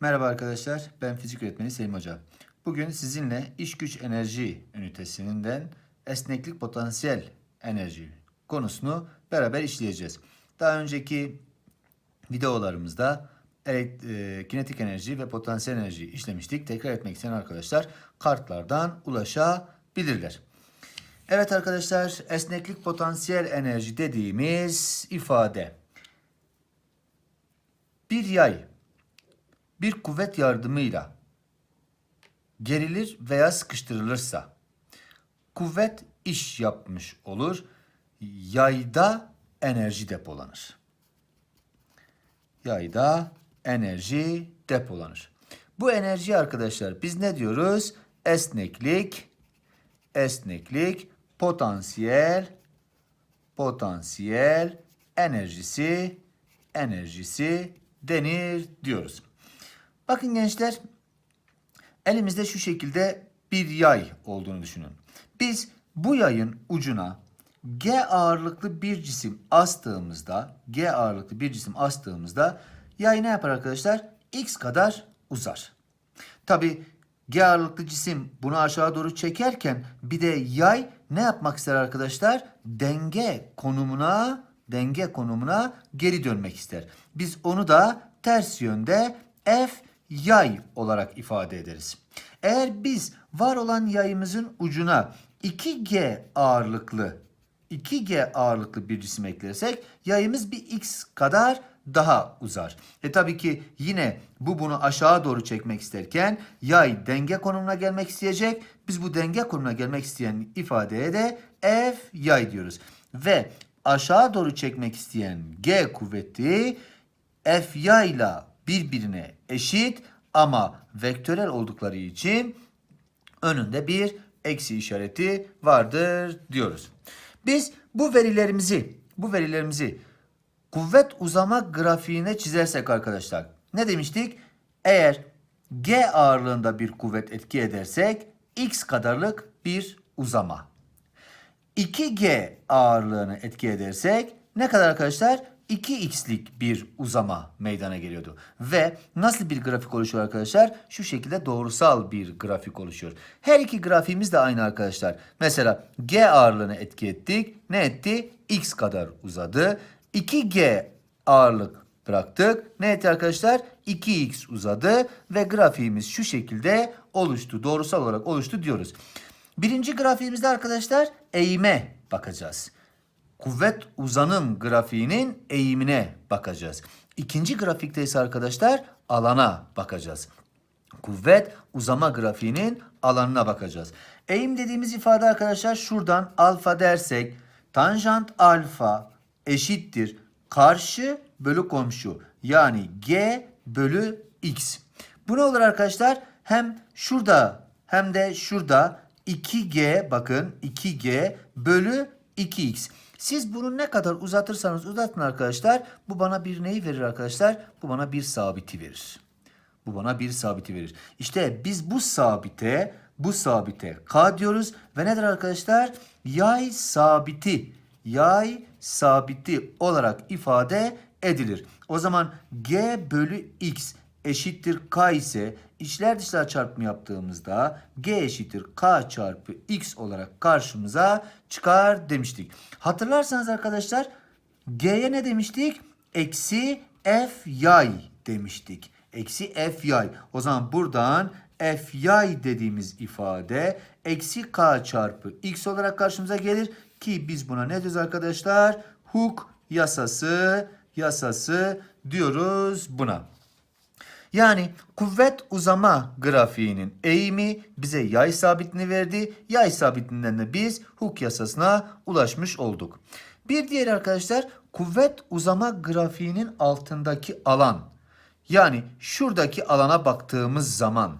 Merhaba arkadaşlar, ben fizik öğretmeni Selim Hoca. Bugün sizinle iş güç enerji ünitesinden esneklik potansiyel enerji konusunu beraber işleyeceğiz. Daha önceki videolarımızda e, kinetik enerji ve potansiyel enerji işlemiştik. Tekrar etmek isteyen arkadaşlar kartlardan ulaşabilirler. Evet arkadaşlar, esneklik potansiyel enerji dediğimiz ifade bir yay bir kuvvet yardımıyla gerilir veya sıkıştırılırsa kuvvet iş yapmış olur. Yayda enerji depolanır. Yayda enerji depolanır. Bu enerji arkadaşlar biz ne diyoruz? Esneklik, esneklik, potansiyel, potansiyel enerjisi, enerjisi denir diyoruz. Bakın gençler elimizde şu şekilde bir yay olduğunu düşünün. Biz bu yayın ucuna G ağırlıklı bir cisim astığımızda G ağırlıklı bir cisim astığımızda yay ne yapar arkadaşlar? X kadar uzar. Tabi G ağırlıklı cisim bunu aşağı doğru çekerken bir de yay ne yapmak ister arkadaşlar? Denge konumuna denge konumuna geri dönmek ister. Biz onu da ters yönde F yay olarak ifade ederiz. Eğer biz var olan yayımızın ucuna 2G ağırlıklı 2G ağırlıklı bir cisim eklersek yayımız bir X kadar daha uzar. E tabii ki yine bu bunu aşağı doğru çekmek isterken yay denge konumuna gelmek isteyecek. Biz bu denge konumuna gelmek isteyen ifadeye de F yay diyoruz. Ve aşağı doğru çekmek isteyen G kuvveti F yayla birbirine eşit ama vektörel oldukları için önünde bir eksi işareti vardır diyoruz. Biz bu verilerimizi bu verilerimizi kuvvet uzama grafiğine çizersek arkadaşlar ne demiştik? Eğer G ağırlığında bir kuvvet etki edersek x kadarlık bir uzama. 2G ağırlığını etki edersek ne kadar arkadaşlar? 2x'lik bir uzama meydana geliyordu. Ve nasıl bir grafik oluşuyor arkadaşlar? Şu şekilde doğrusal bir grafik oluşuyor. Her iki grafiğimiz de aynı arkadaşlar. Mesela G ağırlığını etki ettik. Ne etti? X kadar uzadı. 2G ağırlık bıraktık. Ne etti arkadaşlar? 2x uzadı ve grafiğimiz şu şekilde oluştu. Doğrusal olarak oluştu diyoruz. Birinci grafiğimizde arkadaşlar eğime bakacağız. Kuvvet uzanım grafiğinin eğimine bakacağız. İkinci grafikte ise arkadaşlar alana bakacağız. Kuvvet uzama grafiğinin alanına bakacağız. Eğim dediğimiz ifade arkadaşlar şuradan alfa dersek tanjant alfa eşittir karşı bölü komşu yani g bölü x. Bu ne olur arkadaşlar? Hem şurada hem de şurada 2g bakın 2g bölü 2x. Siz bunu ne kadar uzatırsanız uzatın arkadaşlar bu bana bir neyi verir arkadaşlar? Bu bana bir sabiti verir. Bu bana bir sabiti verir. İşte biz bu sabite bu sabite k diyoruz ve nedir arkadaşlar? Yay sabiti yay sabiti olarak ifade edilir. O zaman g bölü x eşittir k ise içler dışlar çarpımı yaptığımızda g eşittir k çarpı x olarak karşımıza çıkar demiştik. Hatırlarsanız arkadaşlar g'ye ne demiştik? Eksi f yay demiştik. Eksi f yay. O zaman buradan f yay dediğimiz ifade eksi k çarpı x olarak karşımıza gelir. Ki biz buna ne diyoruz arkadaşlar? Hooke yasası, yasası diyoruz buna. Yani kuvvet uzama grafiğinin eğimi bize yay sabitini verdi. Yay sabitinden de biz Hooke yasasına ulaşmış olduk. Bir diğer arkadaşlar kuvvet uzama grafiğinin altındaki alan. Yani şuradaki alana baktığımız zaman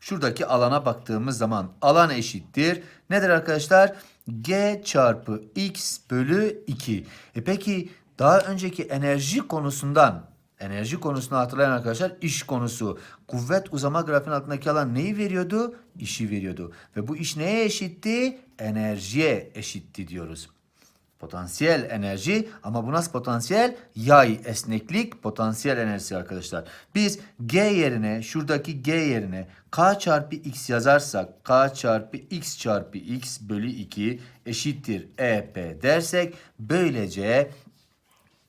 şuradaki alana baktığımız zaman alan eşittir. Nedir arkadaşlar? G çarpı x bölü 2. E peki daha önceki enerji konusundan enerji konusunu hatırlayan arkadaşlar iş konusu. Kuvvet uzama grafiğinin altındaki alan neyi veriyordu? İşi veriyordu. Ve bu iş neye eşitti? Enerjiye eşitti diyoruz. Potansiyel enerji ama bu nasıl potansiyel? Yay, esneklik, potansiyel enerjisi arkadaşlar. Biz G yerine, şuradaki G yerine K çarpı X yazarsak K çarpı X çarpı X bölü 2 eşittir EP dersek böylece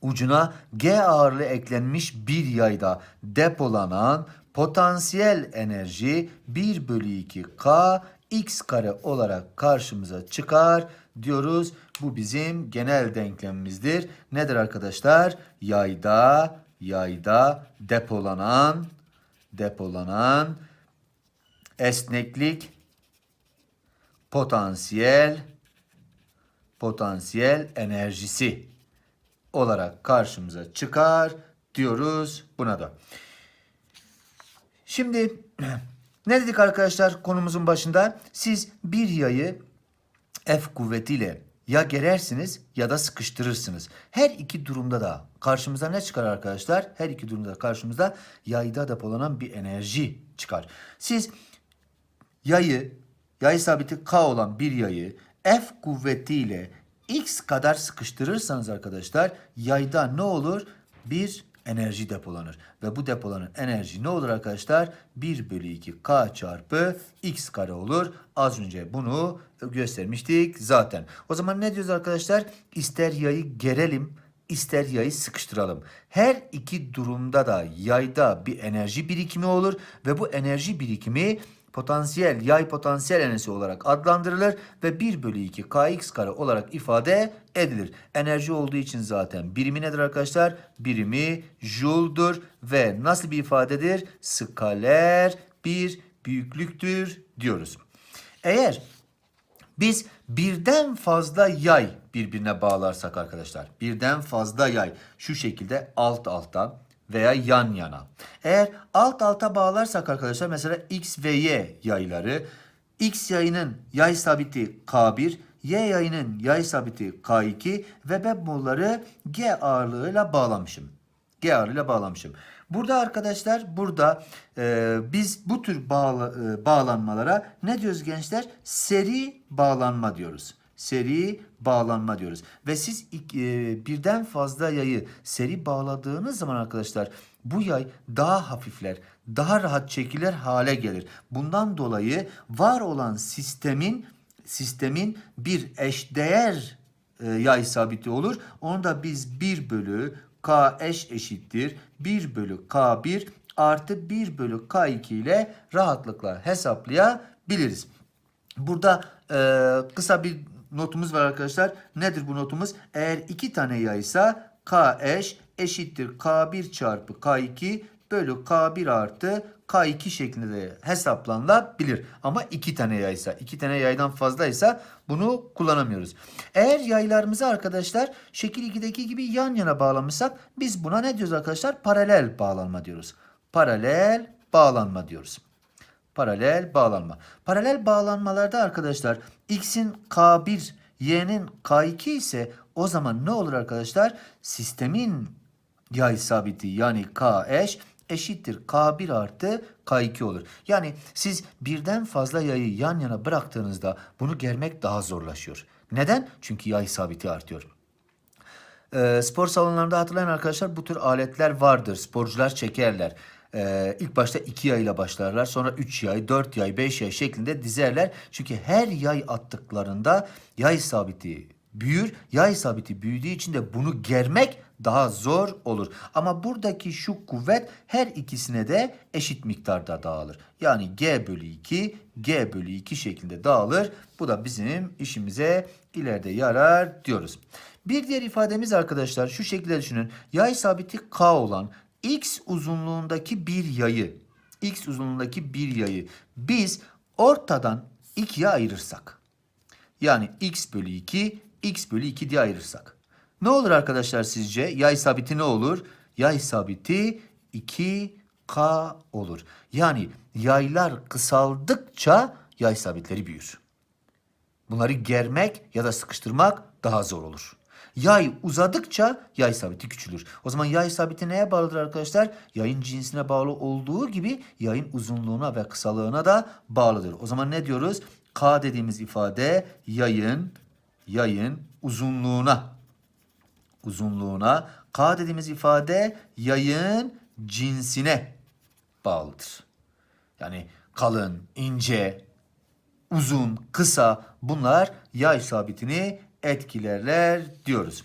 ucuna G ağırlığı eklenmiş bir yayda depolanan potansiyel enerji 1 bölü 2 K x kare olarak karşımıza çıkar diyoruz. Bu bizim genel denklemimizdir. Nedir arkadaşlar? Yayda, yayda depolanan, depolanan esneklik, potansiyel, potansiyel enerjisi olarak karşımıza çıkar diyoruz buna da. Şimdi ne dedik arkadaşlar konumuzun başında? Siz bir yayı F kuvvetiyle ya gerersiniz ya da sıkıştırırsınız. Her iki durumda da karşımıza ne çıkar arkadaşlar? Her iki durumda da karşımıza yayda depolanan bir enerji çıkar. Siz yayı, yay sabiti K olan bir yayı F kuvvetiyle X kadar sıkıştırırsanız arkadaşlar yayda ne olur? Bir enerji depolanır. Ve bu depolanan enerji ne olur arkadaşlar? 1 bölü 2 K çarpı X kare olur. Az önce bunu göstermiştik zaten. O zaman ne diyoruz arkadaşlar? İster yayı gerelim, ister yayı sıkıştıralım. Her iki durumda da yayda bir enerji birikimi olur ve bu enerji birikimi potansiyel yay potansiyel enerjisi olarak adlandırılır ve 1 bölü 2 kx kare olarak ifade edilir. Enerji olduğu için zaten birimi nedir arkadaşlar? Birimi joule'dur ve nasıl bir ifadedir? Skaler bir büyüklüktür diyoruz. Eğer biz birden fazla yay birbirine bağlarsak arkadaşlar. Birden fazla yay şu şekilde alt alta veya yan yana. Eğer alt alta bağlarsak arkadaşlar mesela X ve Y yayları X yayının yay sabiti K1, Y yayının yay sabiti K2 ve ben bunları G ağırlığıyla bağlamışım. G ağırlığıyla bağlamışım. Burada arkadaşlar burada e, biz bu tür bağla, e, bağlanmalara ne diyoruz gençler? Seri bağlanma diyoruz. Seri bağlanma diyoruz. Ve siz e, birden fazla yayı seri bağladığınız zaman arkadaşlar bu yay daha hafifler, daha rahat çekilir hale gelir. Bundan dolayı var olan sistemin sistemin bir eşdeğer e, yay sabiti olur. Onu da biz 1 bölü k eş eşittir 1 bölü k1 artı 1 bölü k2 ile rahatlıkla hesaplayabiliriz. Burada e, kısa bir notumuz var arkadaşlar. Nedir bu notumuz? Eğer iki tane yaysa k eş eşittir k1 çarpı k2 bölü k1 artı k2 şeklinde de hesaplanabilir. Ama iki tane yaysa, iki tane yaydan fazlaysa bunu kullanamıyoruz. Eğer yaylarımızı arkadaşlar şekil 2'deki gibi yan yana bağlamışsak biz buna ne diyoruz arkadaşlar? Paralel bağlanma diyoruz. Paralel bağlanma diyoruz. Paralel bağlanma. Paralel bağlanmalarda arkadaşlar x'in k1, y'nin k2 ise o zaman ne olur arkadaşlar? Sistemin yay sabiti yani k eş eşittir k1 artı k2 olur. Yani siz birden fazla yayı yan yana bıraktığınızda bunu germek daha zorlaşıyor. Neden? Çünkü yay sabiti artıyor. Ee, spor salonlarında hatırlayan arkadaşlar bu tür aletler vardır. Sporcular çekerler. Ee, ilk başta iki yayla başlarlar. Sonra üç yay, dört yay, beş yay şeklinde dizerler. Çünkü her yay attıklarında yay sabiti büyür. Yay sabiti büyüdüğü için de bunu germek daha zor olur. Ama buradaki şu kuvvet her ikisine de eşit miktarda dağılır. Yani G bölü 2, G bölü 2 şeklinde dağılır. Bu da bizim işimize ileride yarar diyoruz. Bir diğer ifademiz arkadaşlar şu şekilde düşünün. Yay sabiti K olan X uzunluğundaki bir yayı, X uzunluğundaki bir yayı biz ortadan ikiye ayırırsak. Yani X bölü 2, X bölü 2 diye ayırırsak. Ne olur arkadaşlar sizce? Yay sabiti ne olur? Yay sabiti 2K olur. Yani yaylar kısaldıkça yay sabitleri büyür. Bunları germek ya da sıkıştırmak daha zor olur. Yay uzadıkça yay sabiti küçülür. O zaman yay sabiti neye bağlıdır arkadaşlar? Yayın cinsine bağlı olduğu gibi yayın uzunluğuna ve kısalığına da bağlıdır. O zaman ne diyoruz? K dediğimiz ifade yayın yayın uzunluğuna uzunluğuna K dediğimiz ifade yayın cinsine bağlıdır. Yani kalın, ince, uzun, kısa bunlar yay sabitini etkilerler diyoruz.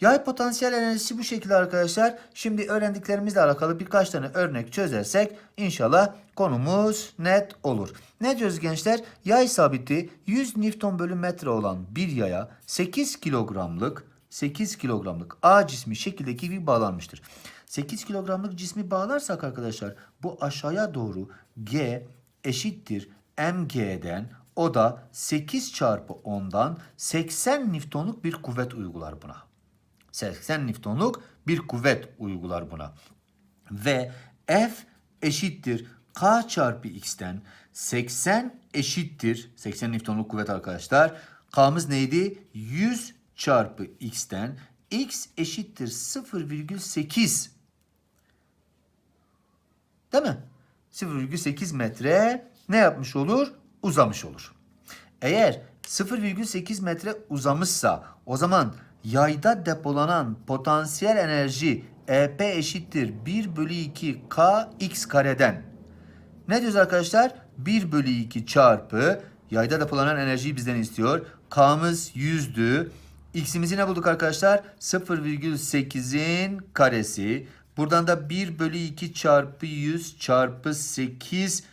Yay potansiyel enerjisi bu şekilde arkadaşlar. Şimdi öğrendiklerimizle alakalı birkaç tane örnek çözersek inşallah konumuz net olur. Ne diyoruz gençler? Yay sabiti 100 Newton bölü metre olan bir yaya 8 kilogramlık 8 kilogramlık A cismi şekildeki gibi bağlanmıştır. 8 kilogramlık cismi bağlarsak arkadaşlar bu aşağıya doğru G eşittir mg'den o da 8 çarpı 10'dan 80 Newton'luk bir kuvvet uygular buna. 80 Newton'luk bir kuvvet uygular buna. Ve F eşittir K çarpı X'ten 80 eşittir 80 Newton'luk kuvvet arkadaşlar. K'mız neydi? 100 çarpı X'ten X eşittir 0,8 Değil mi? 0,8 metre ne yapmış olur? Uzamış olur. Eğer 0,8 metre uzamışsa o zaman yayda depolanan potansiyel enerji EP eşittir 1 bölü 2 K X kareden. Ne diyoruz arkadaşlar? 1 bölü 2 çarpı yayda depolanan enerjiyi bizden istiyor. K'mız 100'dü. X'imizi ne bulduk arkadaşlar? 0,8'in karesi. Buradan da 1 bölü 2 çarpı 100 çarpı 8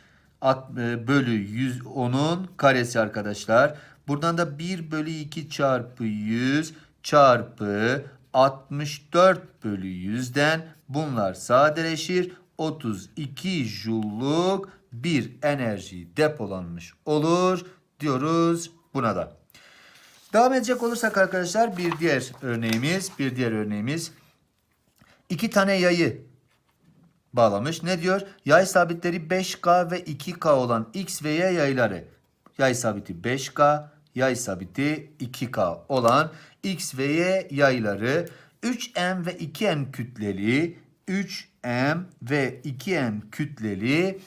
at- e, bölü 100 onun karesi arkadaşlar. Buradan da 1 bölü 2 çarpı 100 çarpı 64 bölü 100'den bunlar sadeleşir. 32 joul'luk bir enerji depolanmış olur diyoruz buna da. Devam edecek olursak arkadaşlar bir diğer örneğimiz, bir diğer örneğimiz iki tane yayı bağlamış. Ne diyor? Yay sabitleri 5K ve 2K olan X ve Y yayları. Yay sabiti 5K, yay sabiti 2K olan X ve Y yayları 3M ve 2M kütleli 3M ve 2M kütleli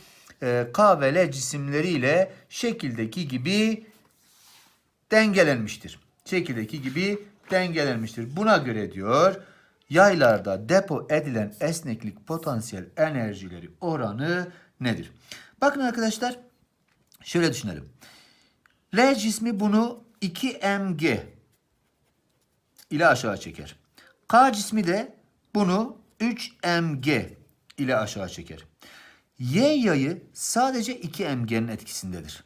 e, K ve L cisimleriyle şekildeki gibi dengelenmiştir. Şekildeki gibi dengelenmiştir. Buna göre diyor yaylarda depo edilen esneklik potansiyel enerjileri oranı nedir? Bakın arkadaşlar şöyle düşünelim. L cismi bunu 2mg ile aşağı çeker. K cismi de bunu 3mg ile aşağı çeker. Y yayı sadece 2mg'nin etkisindedir.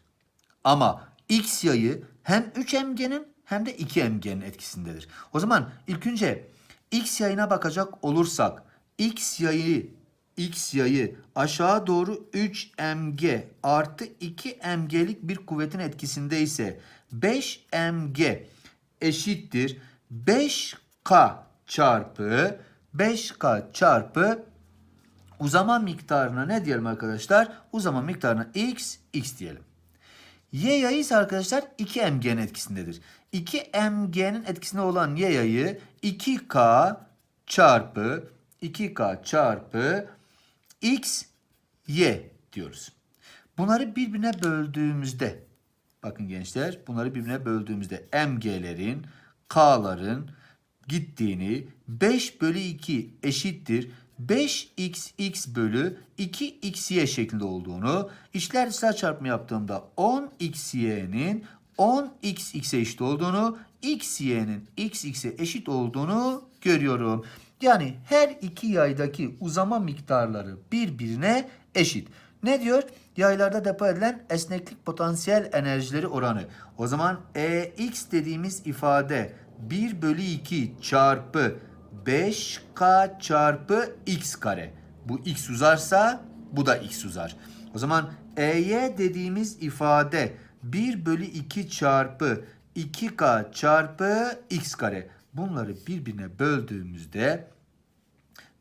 Ama X yayı hem 3mg'nin hem de 2mg'nin etkisindedir. O zaman ilk önce X yayına bakacak olursak X yayı X yayı aşağı doğru 3mg artı 2mg'lik bir kuvvetin etkisindeyse 5mg eşittir 5k çarpı 5k çarpı uzama miktarına ne diyelim arkadaşlar? Uzama miktarına x, x diyelim. Y yayı ise arkadaşlar 2mg'nin etkisindedir. 2mg'nin etkisinde olan y yayı 2k çarpı 2k çarpı x y diyoruz. Bunları birbirine böldüğümüzde bakın gençler bunları birbirine böldüğümüzde mg'lerin k'ların gittiğini 5 bölü 2 eşittir 5xx bölü 2xy şeklinde olduğunu işler dışlar çarpımı yaptığımda 10xy'nin 10xx'e eşit olduğunu xy'nin xx'e eşit olduğunu görüyorum. Yani her iki yaydaki uzama miktarları birbirine eşit. Ne diyor? Yaylarda depo edilen esneklik potansiyel enerjileri oranı. O zaman EX dediğimiz ifade 1 bölü 2 çarpı 5K çarpı X kare. Bu X uzarsa bu da X uzar. O zaman EY dediğimiz ifade 1 bölü 2 çarpı 2K çarpı X kare. Bunları birbirine böldüğümüzde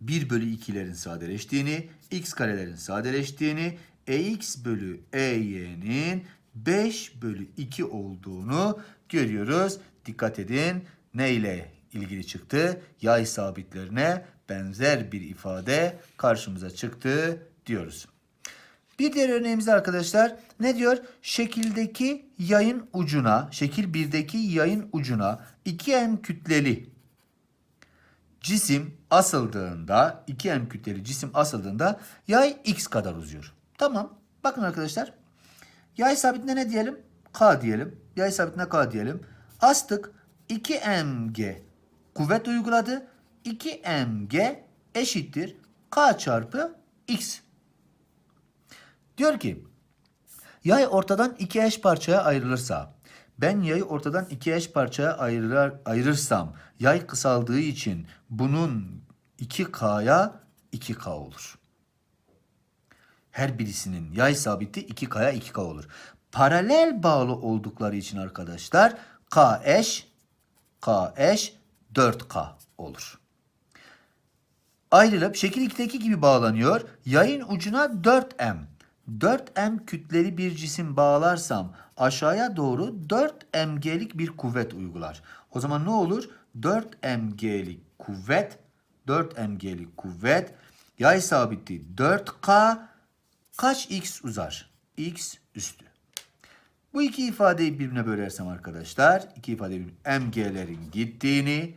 1 bölü 2'lerin sadeleştiğini, x karelerin sadeleştiğini, ex bölü ey'nin 5 bölü 2 olduğunu görüyoruz. Dikkat edin ne ile ilgili çıktı? Yay sabitlerine benzer bir ifade karşımıza çıktı diyoruz. Bir diğer örneğimizde arkadaşlar ne diyor? Şekildeki yayın ucuna, şekil 1'deki yayın ucuna 2m kütleli cisim asıldığında, 2m kütleli cisim asıldığında yay x kadar uzuyor. Tamam. Bakın arkadaşlar. Yay sabitine ne diyelim? K diyelim. Yay sabitine K diyelim. Astık 2mg kuvvet uyguladı. 2mg eşittir K çarpı x. Diyor ki yay ortadan iki eş parçaya ayrılırsa ben yayı ortadan iki eş parçaya ayırır, ayırırsam yay kısaldığı için bunun 2K'ya 2K olur. Her birisinin yay sabiti 2K'ya 2K olur. Paralel bağlı oldukları için arkadaşlar K eş K eş 4K olur. Ayrılıp şekil 2'deki gibi bağlanıyor. Yayın ucuna 4M. 4M kütleli bir cisim bağlarsam aşağıya doğru 4mg'lik bir kuvvet uygular. O zaman ne olur? 4mg'lik kuvvet 4mg'lik kuvvet yay sabiti 4k kaç x uzar? x üstü. Bu iki ifadeyi birbirine bölersem arkadaşlar, iki birbirine, mg'lerin gittiğini,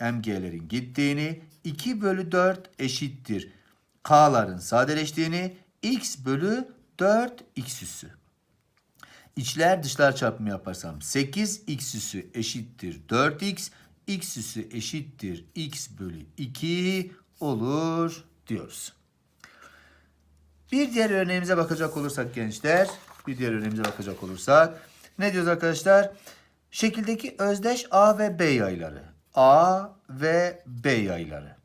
mg'lerin gittiğini, 2 bölü 4 eşittir. K'ların sadeleştiğini, x bölü 4 x üssü. İçler dışlar çarpımı yaparsam 8 x üssü eşittir 4x, x üssü eşittir x bölü 2 olur diyoruz. Bir diğer örneğimize bakacak olursak gençler, bir diğer örneğimize bakacak olursak ne diyoruz arkadaşlar? Şekildeki özdeş A ve B yayları. A ve B yayları.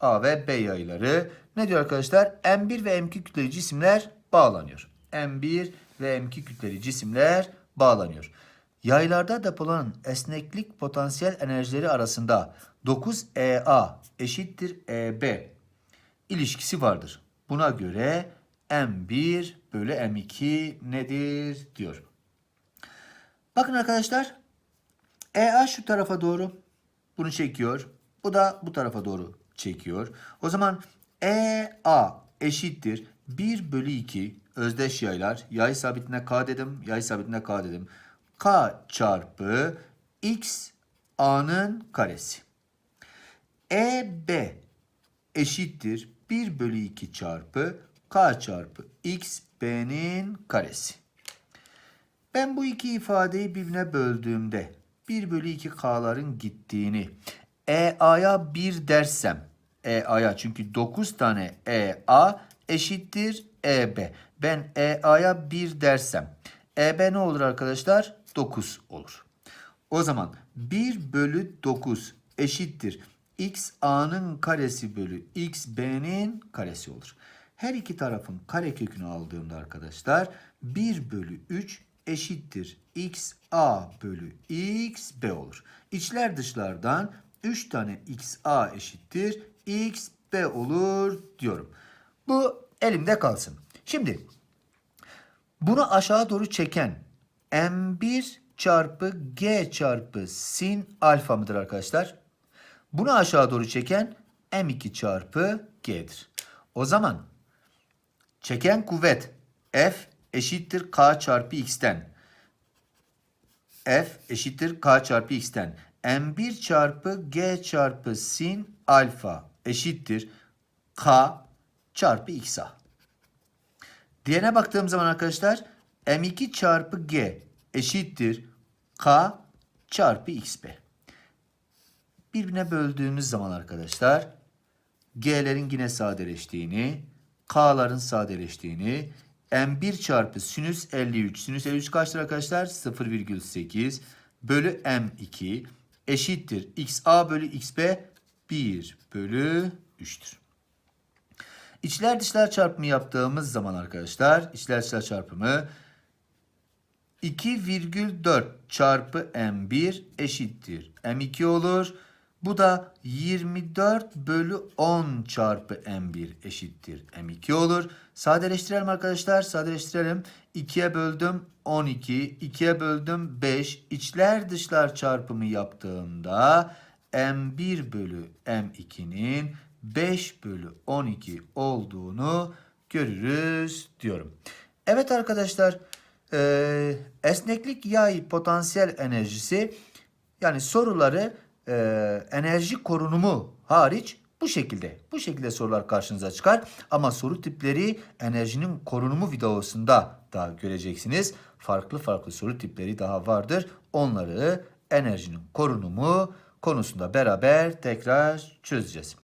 A ve B yayları ne diyor arkadaşlar? M1 ve M2 kütleli cisimler bağlanıyor. M1 ve M2 kütleli cisimler bağlanıyor. Yaylarda depolanan esneklik potansiyel enerjileri arasında 9EA eşittir EB ilişkisi vardır. Buna göre M1 bölü M2 nedir diyor. Bakın arkadaşlar EA şu tarafa doğru bunu çekiyor. Bu da bu tarafa doğru çekiyor. O zaman EA eşittir 1 bölü 2 özdeş yaylar. Yay sabitine K dedim. Yay sabitine K dedim. K çarpı X A'nın karesi. EB eşittir 1 bölü 2 çarpı K çarpı X B'nin karesi. Ben bu iki ifadeyi birbirine böldüğümde 1 bölü 2 K'ların gittiğini EA'ya 1 dersem EA'ya çünkü 9 tane EA eşittir EB. Ben EA'ya 1 dersem EB ne olur arkadaşlar? 9 olur. O zaman 1 bölü 9 eşittir. X A'nın karesi bölü X B'nin karesi olur. Her iki tarafın karekökünü aldığımda arkadaşlar 1 bölü 3 eşittir. X A bölü X B olur. İçler dışlardan 3 tane X A eşittir. X B olur diyorum. Bu elimde kalsın. Şimdi bunu aşağı doğru çeken M1 çarpı G çarpı sin alfa mıdır arkadaşlar? Bunu aşağı doğru çeken M2 çarpı G'dir. O zaman çeken kuvvet F eşittir K çarpı X'ten. F eşittir K çarpı X'ten. M1 çarpı G çarpı sin alfa eşittir K çarpı X'a. Diğerine baktığım zaman arkadaşlar M2 çarpı G eşittir K çarpı XB. Birbirine böldüğümüz zaman arkadaşlar G'lerin yine sadeleştiğini, K'ların sadeleştiğini, M1 çarpı sinüs 53. Sinüs 53 kaçtır arkadaşlar? 0,8 bölü M2 eşittir. XA bölü XB 1 bölü 3'tür. İçler dışlar çarpımı yaptığımız zaman arkadaşlar içler dışlar çarpımı 2,4 çarpı M1 eşittir. M2 olur. Bu da 24 bölü 10 çarpı M1 eşittir. M2 olur. Sadeleştirelim arkadaşlar. Sadeleştirelim. 2'ye böldüm 12. 2'ye böldüm 5. İçler dışlar çarpımı yaptığımda M1 bölü M2'nin 5 bölü 12 olduğunu görürüz diyorum. Evet arkadaşlar esneklik yay potansiyel enerjisi yani soruları e, enerji korunumu hariç bu şekilde. Bu şekilde sorular karşınıza çıkar. Ama soru tipleri enerjinin korunumu videosunda da göreceksiniz. Farklı farklı soru tipleri daha vardır. Onları enerjinin korunumu konusunda beraber tekrar çözeceğiz.